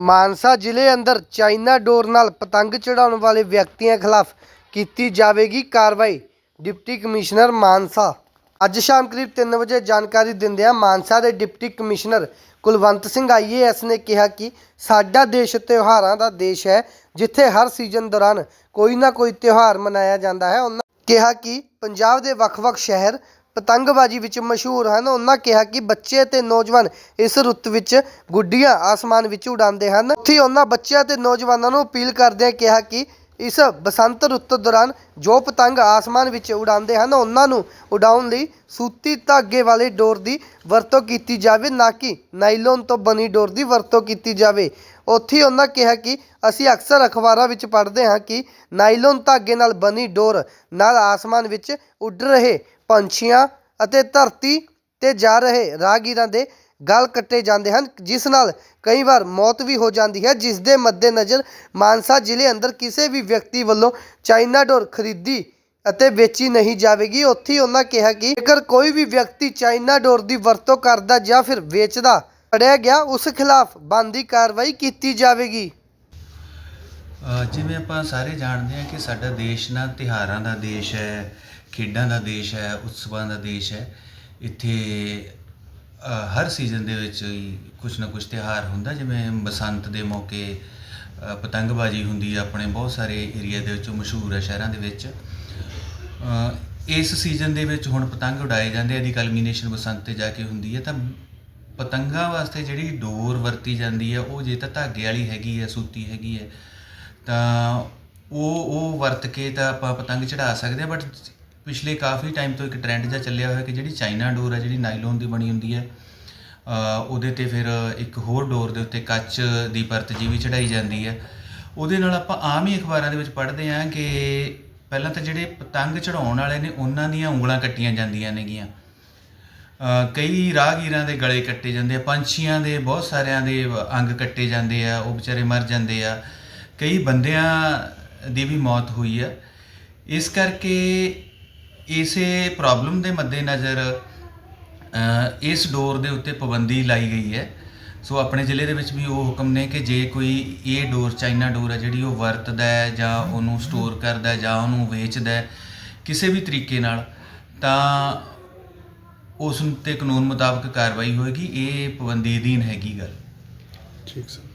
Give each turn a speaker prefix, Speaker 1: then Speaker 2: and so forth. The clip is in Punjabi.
Speaker 1: ਮਾਨਸਾ ਜ਼ਿਲ੍ਹੇ ਅੰਦਰ ਚਾਈਨਾ ਡੋਰ ਨਾਲ ਪਤੰਗ ਚੜਾਉਣ ਵਾਲੇ ਵਿਅਕਤੀਆਂ ਖਿਲਾਫ ਕੀਤੀ ਜਾਵੇਗੀ ਕਾਰਵਾਈ, ਡਿਪਟੀ ਕਮਿਸ਼ਨਰ ਮਾਨਸਾ। ਅੱਜ ਸ਼ਾਮ ਕਰੀਬ 3 ਵਜੇ ਜਾਣਕਾਰੀ ਦਿੰਦਿਆਂ ਮਾਨਸਾ ਦੇ deputy commissioner Kulwant Singh IAS ਨੇ ਕਿਹਾ ਕਿ ਸਾਡਾ ਦੇਸ਼ ਤਿਉਹਾਰਾਂ ਦਾ ਦੇਸ਼ ਹੈ, ਜਿੱਥੇ ਹਰ ਸੀਜ਼ਨ ਦੌਰਾਨ ਕੋਈ ਨਾ ਕੋਈ ਤਿਉਹਾਰ ਮਨਾਇਆ ਜਾਂਦਾ ਹੈ। ਉਹਨਾਂ ਕਿਹਾ ਕਿ ਪੰਜਾਬ ਦੇ ਵੱਖ-ਵੱਖ ਸ਼ਹਿਰ ਪਤੰਗਬਾਜ਼ੀ ਵਿੱਚ ਮਸ਼ਹੂਰ ਹਨ। ਉਹਨਾਂ ਕਿਹਾ ਕਿ ਬੱਚੇ ਤੇ ਨੌਜਵਾਨ ਇਸ ਰੁੱਤ ਵਿੱਚ ਗੁੱਡੀਆਂ ਆਸਮਾਨ ਵਿੱਚ ਉਡਾਉਂਦੇ ਹਨ। ਉੱਥੇ ਉਹਨਾਂ ਬੱਚਿਆਂ ਤੇ ਨੌਜਵਾਨਾਂ ਨੂੰ ਅਪੀਲ ਕਰਦਿਆਂ ਕਿਹਾ ਕਿ ਇਸ ਬਸੰਤ ਰੁੱਤ ਦੌਰਾਨ ਜੋ ਪਤੰਗ ਆਸਮਾਨ ਵਿੱਚ ਉਡਾਉਂਦੇ ਹਨ, ਉਹਨਾਂ ਨੂੰ ਉਡਾਉਣ ਲਈ ਸੂਤੀ ਧਾਗੇ ਵਾਲੇ ਡੋਰ ਦੀ ਵਰਤੋਂ ਕੀਤੀ ਜਾਵੇ, ਨਾ ਕਿ ਨਾਈਲੋਨ ਤੋਂ ਬਣੀ ਡੋਰ ਦੀ ਵਰਤੋਂ ਕੀਤੀ ਜਾਵੇ। ਉੱਥੇ ਉਹਨਾਂ ਕਿਹਾ ਕਿ ਅਸੀਂ ਅਕਸਰ ਅਖਬਾਰਾਂ ਵਿੱਚ ਪੜ੍ਹਦੇ ਹਾਂ ਕਿ ਨਾਈਲੋਨ ਧਾਗੇ ਨਾਲ ਬਣੀ ਡੋਰ ਨਾਲ ਆਸਮਾਨ ਵਿੱਚ ਉੱਡ ਰਹੇ ਪੰਛੀਆਂ ਅਤੇ ਧਰਤੀ ਤੇ ਜਾ ਰਹੇ ਰਾਹਗੀਰਾਂ ਦੇ ਗਲ ਕੱਟੇ ਜਾਂਦੇ ਹਨ ਜਿਸ ਨਾਲ ਕਈ ਵਾਰ ਮੌਤ ਵੀ ਹੋ ਜਾਂਦੀ ਹੈ ਜਿਸ ਦੇ ਮੱਦੇਨਜ਼ਰ ਮਾਨਸਾ ਜ਼ਿਲ੍ਹੇ ਅੰਦਰ ਕਿਸੇ ਵੀ ਵਿਅਕਤੀ ਵੱਲੋਂ ਚਾਈਨਾ ਡੋਰ ਖਰੀਦੀ ਅਤੇ ਵੇਚੀ ਨਹੀਂ ਜਾਵੇਗੀ। ਉੱਥੇ ਉਹਨਾਂ ਕਿਹਾ ਕਿ ਜੇਕਰ ਕੋਈ ਵੀ ਵਿਅਕਤੀ ਚਾਈਨਾ ਡੋਰ ਦੀ ਵਰਤੋਂ ਕਰਦਾ ਜਾਂ ਫਿਰ ਵੇਚਦਾ ਫੜਿਆ ਗਿਆ ਉਸ ਖਿਲਾਫ ਬਣਦੀ ਕਾਰਵਾਈ ਕੀਤੀ ਜਾਵੇਗੀ।
Speaker 2: ਅ, ਜਿਵੇਂ ਆਪਾਂ ਸਾਰੇ ਜਾਣਦੇ ਹਾਂ ਕਿ ਸਾਡਾ ਦੇਸ਼ ਨਾ ਤਿਉਹਾਰਾਂ ਦਾ ਦੇਸ਼ ਹੈ ਖੇਡਾਂ ਦਾ ਦੇਸ਼ ਹੈ ਉਤਸਵਾਂ ਦਾ ਦੇਸ਼ ਹੈ। ਇੱਥੇ ਹਰ ਸੀਜ਼ਨ ਦੇ ਵਿੱਚ ਹੀ ਕੁਝ ਨਾ ਕੁਝ ਤਿਉਹਾਰ ਹੁੰਦਾ, ਜਿਵੇਂ ਬਸੰਤ ਦੇ ਮੌਕੇ ਪਤੰਗਬਾਜ਼ੀ ਹੁੰਦੀ ਹੈ ਆਪਣੇ ਬਹੁਤ ਸਾਰੇ ਏਰੀਆ ਦੇ ਵਿੱਚੋਂ ਮਸ਼ਹੂਰ ਹੈ ਸ਼ਹਿਰਾਂ ਦੇ ਵਿੱਚ। ਇਸ ਸੀਜ਼ਨ ਦੇ ਵਿੱਚ ਹੁਣ ਪਤੰਗ ਉਡਾਏ ਜਾਂਦੇ ਆ, ਇਹਦੀ ਕਲਮੀਨੇਸ਼ਨ ਬਸੰਤ ਤੇ ਜਾ ਕੇ ਹੁੰਦੀ ਹੈ ਤਾਂ ਪਤੰਗਾਂ ਵਾਸਤੇ ਜਿਹੜੀ ਡੋਰ ਵਰਤੀ ਜਾਂਦੀ ਹੈ ਉਹ ਜੇ ਤਾਂ ਧਾਗੇ ਵਾਲੀ ਹੈਗੀ ਹੈ ਸੂਤੀ ਹੈਗੀ ਹੈ ਤਾਂ ਉਹ ਉਹ ਵਰਤ ਕੇ ਤਾਂ ਆਪਾਂ ਪਤੰਗ ਚੜਾ ਸਕਦੇ ਹਾਂ ਬਟ ਪਿਛਲੇ ਕਾਫੀ ਟਾਈਮ ਤੋਂ ਇੱਕ ਟ੍ਰੈਂਡ ਜਿਹਾ ਚੱਲਿਆ ਹੋਇਆ ਕਿ ਜਿਹੜੀ ਚਾਈਨਾ ਡੋਰ ਹੈ, ਜਿਹੜੀ ਨਾਈਲੋਨ ਦੀ ਬਣੀ ਹੁੰਦੀ ਹੈ ਉਹਦੇ ਤੇ ਫਿਰ ਇੱਕ ਹੋਰ ਡੋਰ ਦੇ ਉੱਤੇ ਕੱਚ ਦੀ ਪਰਤ ਜੀ ਵੀ ਚੜਾਈ ਜਾਂਦੀ ਹੈ। ਉਹਦੇ ਨਾਲ ਆਪਾਂ ਆਮ ਹੀ ਅਖਬਾਰਾਂ ਦੇ ਵਿੱਚ ਪੜ੍ਹਦੇ ਹਾਂ ਕਿ ਪਹਿਲਾਂ ਤਾਂ ਜਿਹੜੇ ਪਤੰਗ ਚੜਾਉਣ ਵਾਲੇ ਨੇ, ਉਹਨਾਂ ਦੀਆਂ ਉਂਗਲਾਂ ਕੱਟੀਆਂ ਜਾਂਦੀਆਂ ਨੇਗੀਆਂ। ਕਈ ਰਾਹਗੀਰਾਂ ਦੇ ਗਲੇ ਕੱਟੇ ਜਾਂਦੇ ਆ, ਪੰਛੀਆਂ ਦੇ, ਬਹੁਤ ਸਾਰਿਆਂ ਦੇ ਅੰਗ ਕੱਟੇ ਜਾਂਦੇ ਆ, ਉਹ ਵਿਚਾਰੇ ਮਰ ਜਾਂਦੇ ਆ। ਕਈ ਬੰਦਿਆਂ ਦੀ ਵੀ ਮੌਤ ਹੋਈ ਆ। ਇਸ ਕਰਕੇ ਇਸੇ ਪ੍ਰੋਬਲਮ ਦੇ ਮੱਦੇਨਜ਼ਰ ਇਸ ਡੋਰ ਦੇ ਉੱਤੇ ਪਾਬੰਦੀ ਲਾਈ ਗਈ ਹੈ। ਸੋ ਆਪਣੇ ਜ਼ਿਲ੍ਹੇ ਦੇ ਵਿੱਚ ਵੀ ਉਹ ਹੁਕਮ ਨੇ ਕਿ ਜੇ ਕੋਈ ਇਹ ਡੋਰ ਚਾਈਨਾ ਡੋਰ ਹੈ, ਜਿਹੜੀ ਉਹ ਵਰਤਦਾ ਹੈ ਜਾਂ ਉਹਨੂੰ ਸਟੋਰ ਕਰਦਾ ਹੈ ਜਾਂ ਉਹਨੂੰ ਵੇਚਦਾ ਹੈ ਕਿਸੇ ਵੀ ਤਰੀਕੇ ਨਾਲ, ਤਾਂ ਉਸ ਤੇ ਕਾਨੂੰਨ ਮੁਤਾਬਕ ਕਾਰਵਾਈ ਹੋਏਗੀ। ਇਹ ਪਾਬੰਦੀ ਅਧੀਨ ਹੈਗੀ ਗੱਲ।
Speaker 3: ਠੀਕ ਸਰ।